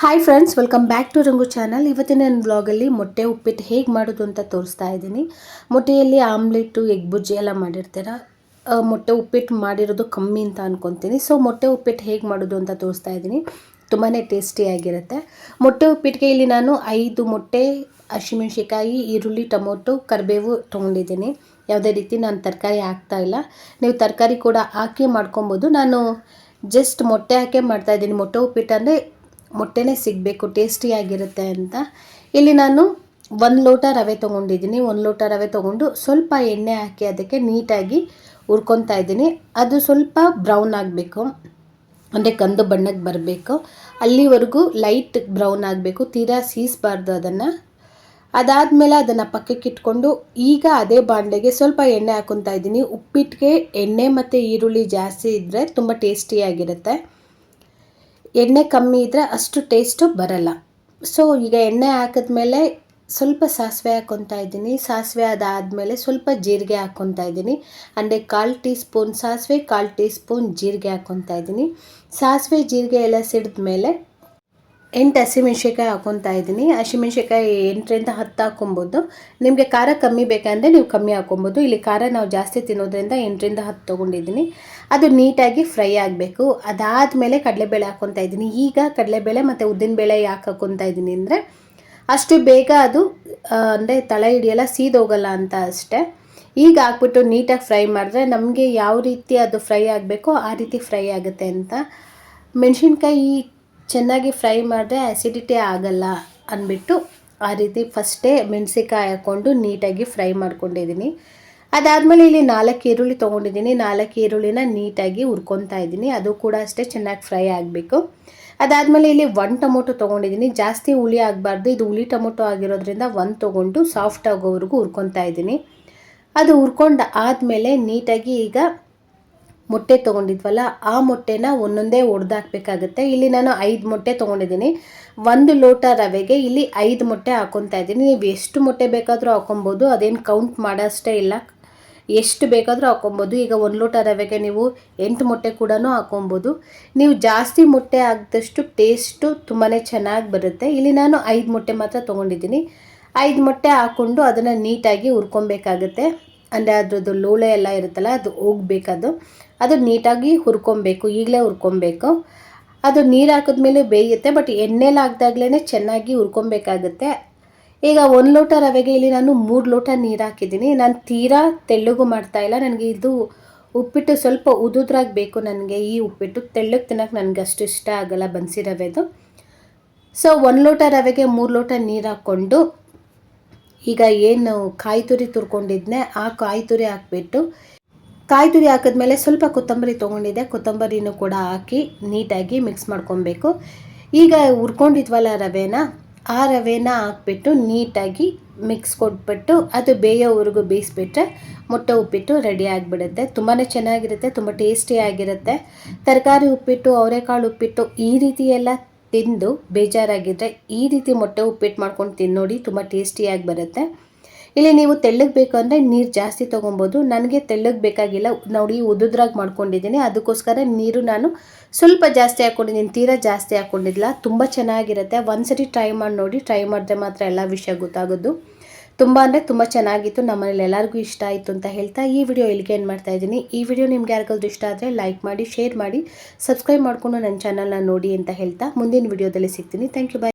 Hi friends welcome back to Rangu channel ಇವತ್ತಿನ ನನ್ನ ಬ್ಲಾಗಲ್ಲಿ ಮೊಟ್ಟೆ ಉಪ್ಪಿಟ್ಟು ಹೇಗೆ ಮಾಡೋದು ಅಂತ ತೋರಿಸ್ತಾ ಇದ್ದೀನಿ. ಮೊಟ್ಟೆಯಲ್ಲಿ ಆಮ್ಲೆಟ್ಟು ಎಗ್ ಬುಜ್ಜಿ ಎಲ್ಲ ಮಾಡಿರ್ತೀರ? ಮೊಟ್ಟೆ ಉಪ್ಪಿಟ್ಟು ಮಾಡಿರೋದು ಕಮ್ಮಿ ಅಂತ ಅನ್ಕೊತೀನಿ. ಸೊ ಮೊಟ್ಟೆ ಉಪ್ಪಿಟ್ಟು ಹೇಗೆ ಮಾಡೋದು ಅಂತ ತೋರಿಸ್ತಾ ಇದ್ದೀನಿ. ತುಂಬಾ ಟೇಸ್ಟಿಯಾಗಿರುತ್ತೆ ಮೊಟ್ಟೆ ಉಪ್ಪಿಟ್ಟಿಗೆ ಇಲ್ಲಿ ನಾನು ಐದು ಮೊಟ್ಟೆ ಹಸಿಮೆಣ್ಸಿಕಾಯಿ ಈರುಳ್ಳಿ, ಟೊಮೊಟೊ, ಕರಿಬೇವು ತೊಗೊಂಡಿದ್ದೀನಿ. ಯಾವುದೇ ರೀತಿ ನಾನು ತರಕಾರಿ ಹಾಕ್ತಾ ಇಲ್ಲ. ನೀವು ತರಕಾರಿ ಕೂಡ ಹಾಕಿ ಮಾಡ್ಕೊಬೋದು. ನಾನು ಜಸ್ಟ್ ಮೊಟ್ಟೆ ಹಾಕೇ ಮಾಡ್ತಾಯಿದ್ದೀನಿ ಮೊಟ್ಟೆ ಉಪ್ಪಿಟ್ಟು ಅಂದರೆ ಮೊಟ್ಟೆನೇ ಸಿಗಬೇಕು ಟೇಸ್ಟಿಯಾಗಿರುತ್ತೆ ಅಂತ. ಇಲ್ಲಿ ನಾನು ಒಂದು ಲೋಟ ರವೆ ತೊಗೊಂಡಿದ್ದೀನಿ. ಒಂದು ಲೋಟ ರವೆ ತೊಗೊಂಡು ಸ್ವಲ್ಪ ಎಣ್ಣೆ ಹಾಕಿ ಅದಕ್ಕೆ ನೀಟಾಗಿ ಹುರ್ಕೊತಾ ಇದ್ದೀನಿ. ಅದು ಸ್ವಲ್ಪ ಬ್ರೌನ್ ಆಗಬೇಕು. ಅಂದರೆ ಕಂದು ಬಣ್ಣಕ್ಕೆ ಬರಬೇಕು. ಅಲ್ಲಿವರೆಗೂ ಲೈಟ್ ಬ್ರೌನ್ ಆಗಬೇಕು. ತೀರಾ ಸೀಸಬಾರ್ದು ಅದನ್ನು. ಅದಾದಮೇಲೆ ಅದನ್ನು ಪಕ್ಕಕ್ಕೆ ಇಟ್ಕೊಂಡು ಈಗ ಅದೇ ಬಾಣಲೆಗೆ ಸ್ವಲ್ಪ ಎಣ್ಣೆ ಹಾಕೊತಾ ಇದ್ದೀನಿ. ಉಪ್ಪಿಟ್ಟಿಗೆ ಎಣ್ಣೆ ಮತ್ತು ಈರುಳ್ಳಿ ಜಾಸ್ತಿ ಇದ್ದರೆ ತುಂಬ ಟೇಸ್ಟಿಯಾಗಿರುತ್ತೆ ಎಣ್ಣೆ ಕಮ್ಮಿ ಇದ್ದರೆ ಅಷ್ಟು ಟೇಸ್ಟು ಬರಲ್ಲ. ಸೊ ಈಗ ಎಣ್ಣೆ ಹಾಕಿದ್ಮೇಲೆ ಸ್ವಲ್ಪ ಸಾಸಿವೆ ಹಾಕ್ಕೊತಾ ಇದ್ದೀನಿ. ಸಾಸಿವೆ ಅದಾದಮೇಲೆ ಸ್ವಲ್ಪ ಜೀರಿಗೆ ಹಾಕ್ಕೊತಾ ಇದ್ದೀನಿ. ಅಂದರೆ ಕಾಲು ಟೀ ಸ್ಪೂನ್ ಸಾಸಿವೆ, ಕಾಲು ಟೀ ಸ್ಪೂನ್ ಜೀರಿಗೆ ಹಾಕ್ಕೊತಾ ಇದ್ದೀನಿ. ಸಾಸಿವೆ, ಜೀರಿಗೆ ಎಲ್ಲ ಸಿಡಿದ ಮೇಲೆ ಎಂಟು ಹಸಿಮೆಣ್ಸಿಕಾಯಿ ಹಾಕೊತಾ ಇದ್ದೀನಿ. ಹಸಿಮೆಣ್ಸಿಕಾಯಿ ಎಂಟರಿಂದ ಹತ್ತು ಹಾಕೊಬೋದು. ನಿಮಗೆ ಖಾರ ಕಮ್ಮಿ ಬೇಕಂದರೆ ನೀವು ಕಮ್ಮಿ ಹಾಕೊಬೋದು. ಇಲ್ಲಿ ಖಾರ ನಾವು ಜಾಸ್ತಿ ತಿನ್ನೋದ್ರಿಂದ ಎಂಟರಿಂದ ಹತ್ತು ತೊಗೊಂಡಿದ್ದೀನಿ. ಅದು ನೀಟಾಗಿ ಫ್ರೈ ಆಗಬೇಕು. ಅದಾದಮೇಲೆ ಕಡಲೆಬೇಳೆ ಹಾಕೊತಾ ಇದ್ದೀನಿ. ಈಗ ಕಡಲೆಬೇಳೆ ಮತ್ತು ಉದ್ದಿನಬೇಳೆ ಯಾಕೆ ಹಾಕೊತಾ ಇದ್ದೀನಿ ಅಂದರೆ, ಅಷ್ಟು ಬೇಗ ಅದು ಅಂದರೆ ತಳ ಹಿಡಿಯಲ್ಲ ಸೀದೋಗಲ್ಲ ಅಂತ ಅಷ್ಟೇ. ಈಗ ಹಾಕ್ಬಿಟ್ಟು ನೀಟಾಗಿ ಫ್ರೈ ಮಾಡಿದ್ರೆ ನಮಗೆ ಯಾವ ರೀತಿ ಅದು ಫ್ರೈ ಆಗಬೇಕೋ ಆ ರೀತಿ ಫ್ರೈ ಆಗುತ್ತೆ ಅಂತ. ಮೆಣಸಿನ್ಕಾಯಿ ಚೆನ್ನಾಗಿ ಫ್ರೈ ಮಾಡಿದ್ರೆ ಆ್ಯಸಿಡಿಟಿ ಆಗಲ್ಲ ಅಂದ್ಬಿಟ್ಟು ಆ ರೀತಿ ಫಸ್ಟೇ ಮೆಣಸಿಕಾಯಿ ಹಾಕ್ಕೊಂಡು ನೀಟಾಗಿ ಫ್ರೈ ಮಾಡ್ಕೊಂಡಿದ್ದೀನಿ. ಅದಾದಮೇಲೆ ಇಲ್ಲಿ ನಾಲ್ಕು ಈರುಳ್ಳಿ ತೊಗೊಂಡಿದ್ದೀನಿ. ನಾಲ್ಕು ಈರುಳ್ಳಿನ ನೀಟಾಗಿ ಹುರ್ಕೊತಾ ಇದ್ದೀನಿ. ಅದು ಕೂಡ ಅಷ್ಟೇ ಚೆನ್ನಾಗಿ ಫ್ರೈ ಆಗಬೇಕು. ಅದಾದಮೇಲೆ ಇಲ್ಲಿ ಒನ್ ಟೊಮೊಟೊ ತೊಗೊಂಡಿದ್ದೀನಿ. ಜಾಸ್ತಿ ಹುಳಿ ಆಗಬಾರ್ದು. ಇದು ಹುಳಿ ಟೊಮೊಟೊ ಆಗಿರೋದ್ರಿಂದ ಒಂದು ತೊಗೊಂಡು ಸಾಫ್ಟ್ ಆಗೋವರೆಗೂ ಹುರ್ಕೊತಾ ಇದ್ದೀನಿ. ಅದು ಹುರ್ಕೊಂಡು ಆದಮೇಲೆ ನೀಟಾಗಿ ಈಗ ಮೊಟ್ಟೆ ತೊಗೊಂಡಿದ್ವಲ್ಲ, ಆ ಮೊಟ್ಟೆನ ಒಂದೊಂದೇ ಒಡೆದಾಕ್ಬೇಕಾಗತ್ತೆ. ಇಲ್ಲಿ ನಾನು ಐದು ಮೊಟ್ಟೆ ತೊಗೊಂಡಿದ್ದೀನಿ. ಒಂದು ಲೋಟ ರವೆಗೆ ಇಲ್ಲಿ ಐದು ಮೊಟ್ಟೆ ಹಾಕೊತಾ ಇದ್ದೀನಿ. ನೀವು ಎಷ್ಟು ಮೊಟ್ಟೆ ಬೇಕಾದರೂ ಹಾಕೊಬೋದು, ಅದೇನು ಕೌಂಟ್ ಮಾಡೋಷ್ಟೇ ಇಲ್ಲ. ಎಷ್ಟು ಬೇಕಾದರೂ ಹಾಕೊಬೋದು. ಈಗ ಒಂದು ಲೋಟ ರವೆಗೆ ನೀವು ಎಂಟು ಮೊಟ್ಟೆ ಕೂಡ ಹಾಕೊಬೋದು. ನೀವು ಜಾಸ್ತಿ ಮೊಟ್ಟೆ ಹಾಕಿದಷ್ಟು ಟೇಸ್ಟು ತುಂಬಾ ಚೆನ್ನಾಗಿ ಬರುತ್ತೆ. ಇಲ್ಲಿ ನಾನು ಐದು ಮೊಟ್ಟೆ ಮಾತ್ರ ತೊಗೊಂಡಿದ್ದೀನಿ. ಐದು ಮೊಟ್ಟೆ ಹಾಕ್ಕೊಂಡು ಅದನ್ನು ನೀಟಾಗಿ ಹುರ್ಕೊಬೇಕಾಗುತ್ತೆ. ಅಂದರೆ ಅದ್ರದ್ದು ಲೋಳೆ ಎಲ್ಲ ಇರುತ್ತಲ್ಲ, ಅದು ಹೋಗ್ಬೇಕದು. ಅದು ನೀಟಾಗಿ ಹುರ್ಕೊಬೇಕು, ಈಗಲೇ ಹುರ್ಕೊಬೇಕು. ಅದು ನೀರು ಹಾಕಿದ್ಮೇಲೆ ಬೇಯುತ್ತೆ ಬಟ್ ಎಣ್ಣೆಲಿ ಹಾಕ್ದಾಗ್ಲೇ ಚೆನ್ನಾಗಿ ಹುರ್ಕೊಬೇಕಾಗುತ್ತೆ. ಈಗ ಒಂದು ಲೋಟ ರವೆಗೆ ಇಲ್ಲಿ ನಾನು ಮೂರು ಲೋಟ ನೀರು ಹಾಕಿದ್ದೀನಿ. ನಾನು ತೀರಾ ತೆಳ್ಳಗೂ ಮಾಡ್ತಾಯಿಲ್ಲ ನನಗೆ ಇದು ಉಪ್ಪಿಟ್ಟು ಸ್ವಲ್ಪ ಉದುದ್ರಾಗಿ ಬೇಕು ನನಗೆ. ಈ ಉಪ್ಪಿಟ್ಟು ತೆಳ್ಳಗೆ ತಿನ್ನೋಕೆ ನನಗೆ ಅಷ್ಟು ಇಷ್ಟ ಆಗಲ್ಲ ಬನ್ಸಿ ರವೆದು. ಸೊ ಒಂದು ಲೋಟ ರವೆಗೆ ಮೂರು ಲೋಟ ನೀರು ಹಾಕ್ಕೊಂಡು ಈಗ ಏನು ಕಾಯಿ ತುರಿ ತುರ್ಕೊಂಡಿದ್ನೆ, ಆ ಕಾಯಿ ತುರಿ ಹಾಕ್ಬಿಟ್ಟು ಕಾಯಿ ತುರಿ ಹಾಕಿದ್ಮೇಲೆ ಸ್ವಲ್ಪ ಕೊತ್ತಂಬರಿ ತೊಗೊಂಡಿದ್ದೆ. ಕೊತ್ತಂಬರಿನೂ ಕೂಡ ಹಾಕಿ ನೀಟಾಗಿ ಮಿಕ್ಸ್ ಮಾಡ್ಕೊಬೇಕು. ಈಗ ಹುರ್ಕೊಂಡಿದ್ವಲ್ಲ ರವೆನ, ಆ ರವೆನ ಹಾಕ್ಬಿಟ್ಟು ನೀಟಾಗಿ ಮಿಕ್ಸ್ ಕೊಟ್ಬಿಟ್ಟು ಅದು ಬೇಯೋವರೆಗೂ ಬೇಯಿಸ್ಬಿಟ್ರೆ ಮೊಟ್ಟೆ ಉಪ್ಪಿಟ್ಟು ರೆಡಿ ಆಗಿಬಿಡುತ್ತೆ. ತುಂಬಾ ಚೆನ್ನಾಗಿರುತ್ತೆ, ತುಂಬ ಟೇಸ್ಟಿಯಾಗಿರುತ್ತೆ ತರಕಾರಿ ಉಪ್ಪಿಟ್ಟು, ಅವರೆಕಾಳು ಉಪ್ಪಿಟ್ಟು ಈ ರೀತಿ ತಿಂದು ಬೇಜಾರಾಗಿದ್ದರೆ ಈ ರೀತಿ ಮೊಟ್ಟೆ ಉಪ್ಪಿಟ್ಟು ಮಾಡ್ಕೊಂಡು ತಿನ್ನೋಡಿ ತುಂಬ ಟೇಸ್ಟಿಯಾಗಿ ಬರುತ್ತೆ. ಇಲ್ಲಿ ನೀವು ತೆಳ್ಳಗೆ ಬೇಕು ಅಂದರೆ ನೀರು ಜಾಸ್ತಿ ತೊಗೊಬೋದು. ನನಗೆ ತೆಳ್ಳಗೆ ಬೇಕಾಗಿಲ್ಲ. ನೋಡಿ ಉದುದ್ರಾಗಿ ಮಾಡ್ಕೊಂಡಿದ್ದೀನಿ. ಅದಕ್ಕೋಸ್ಕರ ನೀರು ನಾನು ಸ್ವಲ್ಪ ಜಾಸ್ತಿ ಹಾಕ್ಕೊಂಡಿದ್ದೀನಿ ತೀರಾ ಜಾಸ್ತಿ ಹಾಕ್ಕೊಂಡಿಲ್ಲ ತುಂಬ ಚೆನ್ನಾಗಿರುತ್ತೆ. ಒಂದ್ಸರಿ ಟ್ರೈ ಮಾಡಿ ನೋಡಿ. ಟ್ರೈ ಮಾಡಿದ್ರೆ ಮಾತ್ರ ಎಲ್ಲ ವಿಷಯ ಗೊತ್ತಾಗೋದು. ತುಂಬ ಅಂದರೆ ತುಂಬ ಚೆನ್ನಾಗಿತ್ತು. ನಮ್ಮನೇಲಿ ಎಲ್ಲರಿಗೂ ಇಷ್ಟ ಆಯಿತು ಅಂತ ಹೇಳ್ತಾ ಈ ವಿಡಿಯೋ ಇಲ್ಲಿಗೆ ಏನು ಮಾಡ್ತಾ ಇದ್ದೀನಿ. ಈ ವಿಡಿಯೋ ನಿಮ್ಗೆ ಯಾರಿಗಾದ್ರೂ ಇಷ್ಟ ಆದರೆ ಲೈಕ್ ಮಾಡಿ ಶೇರ್ ಮಾಡಿ ಸಬ್ಸ್ಕ್ರೈಬ್ ಮಾಡಿಕೊಂಡು ನನ್ನ ಚಾನಲ್ನ ನೋಡಿ ಅಂತ ಹೇಳ್ತಾ ಮುಂದಿನ ವಿಡಿಯೋದಲ್ಲಿ ಸಿಗ್ತೀನಿ. Thank you bye